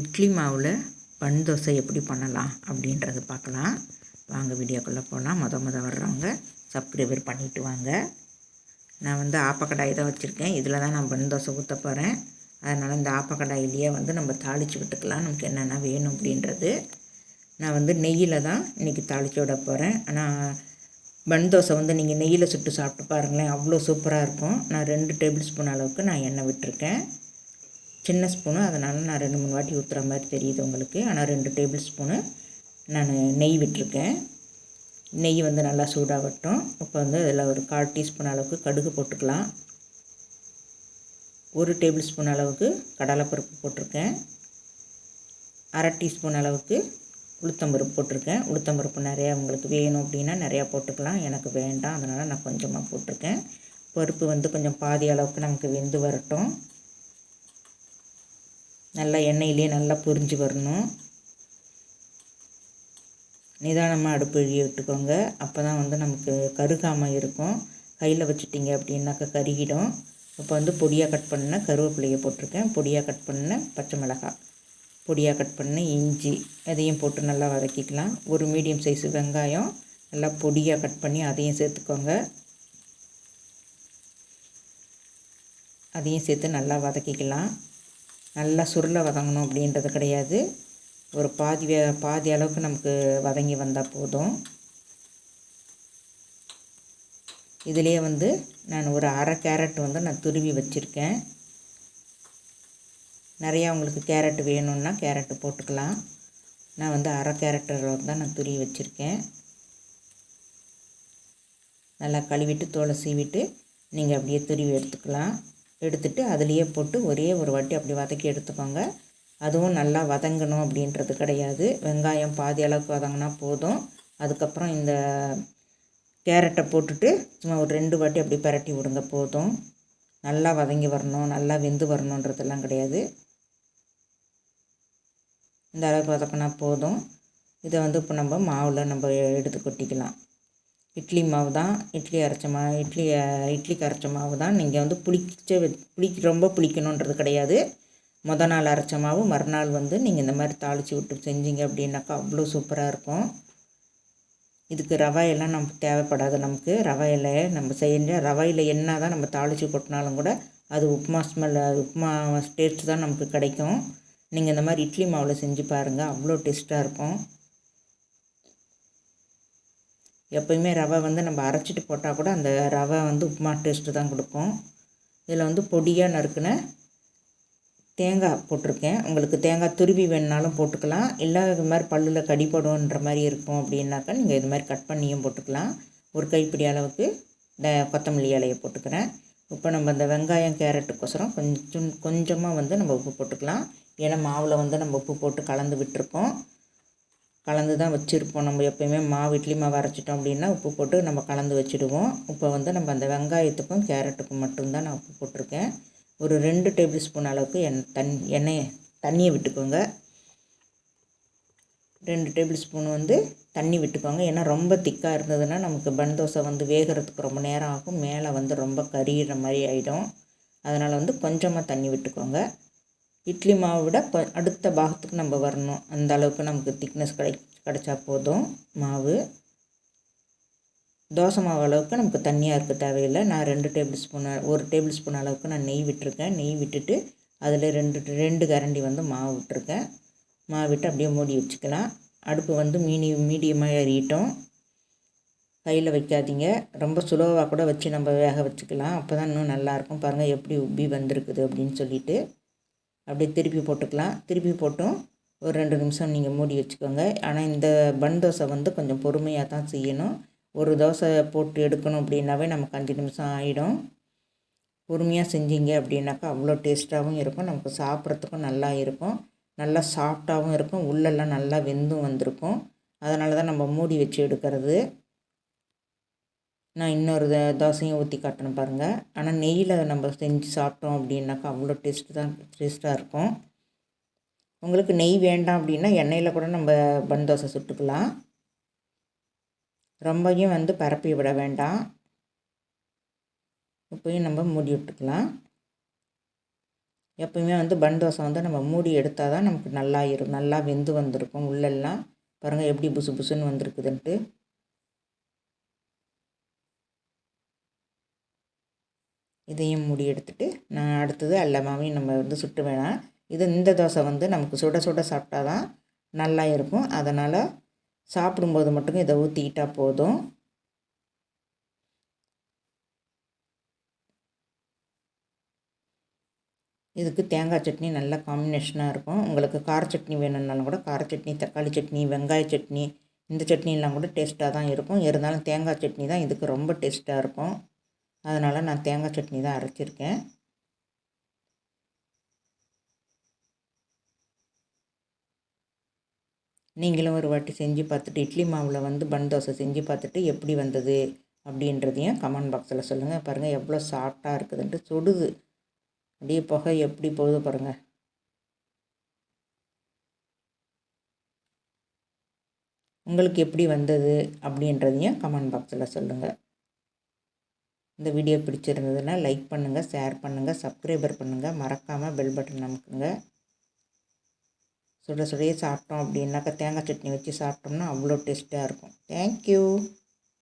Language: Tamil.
இட்லி மாவில் பன் தோசை எப்படி பண்ணலாம் அப்படின்றது பார்க்கலாம். வாங்க வீடியோக்குள்ளே போகலாம் மொத மொதல் வர்றவங்க சப்ஸ்கிரைபர் பண்ணிவிட்டு வாங்க. நான் வந்து ஆப்பக்கடாய் தான் வச்சுருக்கேன். இதில் தான் நான் பன் தோசை ஊற்ற போகிறேன் அதனால் இந்த ஆப்பக்கடாயிலேயே வந்து நம்ம தாளித்து விட்டுக்கலாம். நமக்கு என்னென்ன வேணும் அப்படின்றது. நான் வந்து நெய்யில் தான் இன்றைக்கி தாளித்து விட போகிறேன் ஆனால் பன் தோசை வந்து நீங்கள் நெய்யில் சுட்டு சாப்பிட்டு பாருங்களேன். அவ்வளோ சூப்பராக இருக்கும். நான் ரெண்டு டேபிள் ஸ்பூன் அளவுக்கு நான் எண்ணெய் விட்டுருக்கேன். சின்ன ஸ்பூனு அதனால் நான் ரெண்டு மூணு வாட்டி ஊற்றுற மாதிரி தெரியுது உங்களுக்கு. ஆனால் ரெண்டு டேபிள் ஸ்பூனு நான் நெய் விட்டுருக்கேன். நெய் வந்து நல்லா சூடாகட்டும். இப்போ வந்து அதில் ஒரு கால் டீஸ்பூன் அளவுக்கு கடுகு போட்டுக்கலாம். ஒரு டேபிள் ஸ்பூன் அளவுக்கு கடலைப்பருப்பு போட்டிருக்கேன். அரை டீஸ்பூன் அளவுக்கு உளுத்தம்பருப்பு போட்டிருக்கேன். உளுத்தம்பருப்பு நிறையா உங்களுக்கு வேணும் அப்படின்னா நிறையா போட்டுக்கலாம். எனக்கு வேண்டாம். அதனால் நான் கொஞ்சமாக போட்டிருக்கேன். பருப்பு வந்து கொஞ்சம் பாதி அளவுக்கு நமக்கு வெந்து வரட்டும். நல்லா எண்ணெயிலே நல்லா பொரிஞ்சு வரணும். நிதானமாக அடுப்பு எழுதி விட்டுக்கோங்க. அப்போ தான் வந்து நமக்கு கருகாமல் இருக்கும். கையில் வச்சுட்டிங்க அப்படின்னாக்கா கருகிடும். இப்போ வந்து பொடியாக கட் பண்ண கருவேப்பிலையை போட்டிருக்கேன். பொடியாக கட் பண்ண பச்சை மிளகாய். பொடியாக கட் பண்ண இஞ்சி அதையும் போட்டு நல்லா வதக்கிக்கலாம். ஒரு மீடியம் சைஸு வெங்காயம் நல்லா பொடியாக கட் பண்ணி அதையும் சேர்த்துக்கோங்க. அதையும் சேர்த்து நல்லா வதக்கிக்கலாம். நல்லா சுருளை வதங்கணும் அப்படின்றது கிடையாது. ஒரு பாதி பாதி அளவுக்கு நமக்கு வதங்கி வந்தால் போதும். இதிலே வந்து நான் ஒரு அரை கேரட் வந்து நான் துருவி வச்சுருக்கேன். நிறையா உங்களுக்கு கேரட் வேணும்னா கேரட்டு போட்டுக்கலாம். நான் வந்து அரை கேரட் தான் நான் துருவி வச்சுருக்கேன். நல்லா கழுவிட்டு தோலை சீவிட்டு நீங்கள் அப்படியே துருவி எடுத்துக்கலாம். எடுத்துட்டு அதுலேயே போட்டு ஒரே ஒரு வாட்டி அப்படி வதக்கி எடுத்துக்கோங்க. அதுவும் நல்லா வதங்கணும் அப்படின்றது கிடையாது. வெங்காயம் பாதி அளவுக்கு வதங்கினா போதும். அதுக்கப்புறம் இந்த கேரட்டை போட்டுட்டு சும்மா ஒரு ரெண்டு வாட்டி அப்படி பரட்டி விடுங்க போதும். நல்லா வதங்கி வரணும் நல்லா வெந்து வரணுன்றதெல்லாம் கிடையாது. இந்த அளவுக்கு வதக்கினா போதும். இதை வந்து இப்போ நம்ம மாவில் நம்ம எடுத்து கொட்டிக்கலாம். இட்லி மாவு தான் இட்லி அரைச்ச மா இட்லி இட்லிக்கு அரைச்ச மாவு தான். நீங்கள் வந்து புளிச்ச புளி ரொம்ப புளிக்கணுன்றது கிடையாது. மொதல் நாள் அரைச்ச மாவு மறுநாள் வந்து நீங்கள் இந்த மாதிரி தாளித்து விட்டு செஞ்சீங்க அப்படின்னாக்கா அவ்வளோ சூப்பராக இருக்கும். இதுக்கு ரவையெல்லாம் நமக்கு தேவைப்படாது நமக்கு. ரவையில் நம்ம செய்ய ரவையில் என்ன தான் நம்ம தாளித்து கொட்டினாலும் கூட அது உப்புமா ஸ்மெல் உப்புமா டேஸ்ட்டு தான் நமக்கு கிடைக்கும். நீங்கள் இந்த மாதிரி இட்லி மாவில் செஞ்சு பாருங்கள் அவ்வளோ டேஸ்ட்டாக இருக்கும். எப்போயுமே ரவை வந்து நம்ம அரைச்சிட்டு போட்டால் கூட அந்த ரவை வந்து உப்புமா டேஸ்ட்டு தான் கொடுக்கும். இதில் வந்து பொடியாக நறுக்குன தேங்காய் போட்டிருக்கேன். உங்களுக்கு தேங்காய் துருவி வேணுனாலும் போட்டுக்கலாம். இல்லை இது மாதிரி பல்லில் கடிப்படுன்ற மாதிரி இருக்கும் அப்படின்னாக்கா நீங்கள் இது மாதிரி கட் பண்ணியும் போட்டுக்கலாம். ஒரு கைப்பிடி அளவுக்கு இந்த கொத்தமல்லி இலையை போட்டுக்கிறேன். இப்போ நம்ம இந்த வெங்காயம் கேரட்டுக்கோசரம் கொஞ்சம் கொஞ்சமாக வந்து நம்ம உப்பு போட்டுக்கலாம். ஏன்னா மாவில் வந்து நம்ம உப்பு போட்டு கலந்து விட்டுருக்கோம். கலந்து தான் வச்சுருப்போம். நம்ம எப்போயுமே மாவு இட்லி மாவு அரைச்சிட்டோம் அப்படின்னா உப்பு போட்டு நம்ம கலந்து வச்சுடுவோம். இப்போ வந்து நம்ம அந்த வெங்காயத்துக்கும் கேரட்டுக்கும் மட்டும்தான் நான் உப்பு போட்டிருக்கேன். ஒரு ரெண்டு டேபிள் ஸ்பூன் அளவுக்கு எண் தண் எண்ணெய் தண்ணியை விட்டுக்கோங்க. ரெண்டு டேபிள் ஸ்பூன் வந்து தண்ணி விட்டுக்கோங்க. ஏன்னா ரொம்ப திக்காக இருந்ததுன்னா நமக்கு பன் தோசை வந்து வேகிறதுக்கு ரொம்ப நேரம் ஆகும். மேலே வந்து ரொம்ப கரிகிற மாதிரி ஆகிடும் அதனால் வந்து கொஞ்சமாக தண்ணி விட்டுக்கோங்க. இட்லி மாவை விட அடுத்த பாகத்துக்கு நம்ம வரணும். அந்த அளவுக்கு நமக்கு திக்னஸ் கிடை கிடைச்சா போதும். மாவு. தோசை மாவு அளவுக்கு நமக்கு தண்ணியாக இருக்க தேவையில்லை. நான் ரெண்டு டேபிள் ஸ்பூன் ஒரு டேபிள் ஸ்பூன் அளவுக்கு நான் நெய் விட்டுருக்கேன். நெய் விட்டுட்டு அதில் ரெண்டு ரெண்டு கரண்டி வந்து மாவு விட்டுருக்கேன். மாவு விட்டு அப்படியே மூடி வச்சுக்கலாம். அடுப்பு வந்து மீனி மீடியமாக ஏறிட்டோம். கையில் வைக்காதீங்க. ரொம்ப சுலோவாக கூட வச்சு நம்ம வேக வச்சுக்கலாம். அப்போ தான் இன்னும் நல்லாயிருக்கும் பாருங்கள் எப்படி உப்பி வந்திருக்குது அப்படின்னு சொல்லிட்டு. அப்படியே திருப்பி போட்டுக்கலாம். திருப்பி போட்டும். ஒரு ரெண்டு நிமிஷம் நீங்கள் மூடி வச்சுக்கோங்க. ஆனால் இந்த பன் தோசை வந்து கொஞ்சம் பொறுமையாக தான் செய்யணும். ஒரு தோசை போட்டு எடுக்கணும் அப்படின்னாவே நமக்கு அஞ்சு நிமிஷம் ஆகிடும் பொறுமையாக செஞ்சீங்க அப்படின்னாக்கா அவ்வளோ டேஸ்ட்டாகவும் இருக்கும். நமக்கு சாப்பிட்றதுக்கும் நல்லா இருக்கும். நல்லா சாஃப்டாகவும் இருக்கும். உள்ளெல்லாம் நல்லா வெந்தும் வந்திருக்கும். அதனால தான் நம்ம மூடி வச்சு எடுக்கிறது. நான் இன்னொரு தோசையும் ஊற்றி காட்டணும் பாருங்கள் ஆனால் நெய்யில் நம்ம செஞ்சு சாப்பிட்டோம் அப்படின்னாக்கா அவ்வளோ டேஸ்ட்டு தான் டேஸ்ட்டாக இருக்கும். உங்களுக்கு நெய் வேண்டாம் அப்படின்னா எண்ணெயில் கூட நம்ம பன் தோசை சுட்டுக்கலாம். ரொம்பையும் வந்து பரப்பி விட வேண்டாம். இப்போயும் நம்ம மூடி விட்டுக்கலாம். எப்போயுமே வந்து பன் தோசை வந்து நம்ம மூடி எடுத்தால் தான் நமக்கு நல்லா இருக்கும் நல்லா வெந்து வந்திருக்கும் உள்ளெல்லாம். பாருங்கள் எப்படி புசு புசுன்னு வந்திருக்குதுன்ட்டு. இதையும் மூடி எடுத்துகிட்டு நான் அடுத்தது அல்லமாவையும் நம்ம வந்து சுட்டு வேணாம் இது இந்த தோசை வந்து நமக்கு சுட சுட சாப்பிட்டா தான் நல்லா இருக்கும். அதனால் சாப்பிடும்போது மட்டும் இதை ஊற்றிக்கிட்டால் போதும். இதுக்கு தேங்காய் சட்னி நல்ல காம்பினேஷனாக இருக்கும். உங்களுக்கு கார சட்னி வேணும்னாலும் கூட கார சட்னி தக்காளி சட்னி வெங்காய சட்னி இந்த சட்னிலாம் கூட டேஸ்ட்டாக தான் இருக்கும். இருந்தாலும் தேங்காய் சட்னி தான் இதுக்கு ரொம்ப டேஸ்ட்டாக இருக்கும். அதனால் நான் தேங்காய் சட்னி தான் அரைச்சிருக்கேன். நீங்களும் ஒரு வாட்டி செஞ்சு பார்த்துட்டு இட்லி மாவில் வந்து பன் தோசை செஞ்சு பார்த்துட்டு எப்படி வந்தது அப்படின்றதையும் கமெண்ட் பாக்ஸில் சொல்லுங்கள் பாருங்கள் எவ்வளோ சாஃப்டாக இருக்குதுன்ட்டு சுடுது. அப்படியே புகை எப்படி போகுது பாருங்கள் உங்களுக்கு எப்படி வந்தது அப்படின்றதையும் கமெண்ட் பாக்ஸில் சொல்லுங்கள் இந்த வீடியோ பிடிச்சிருந்ததுன்னா லைக் பண்ணுங்கள் ஷேர் பண்ணுங்கள் சப்ஸ்கிரைபர் பண்ணுங்கள் மறக்காமல் பெல் பட்டன் அமுக்குங்க. சுட சுடையே சாப்பிட்டோம் அப்படின்னாக்கா தேங்காய் சட்னி வச்சு சாப்பிட்டோம்னா அவ்வளோ டேஸ்ட்டாக இருக்கும். தேங்க்யூ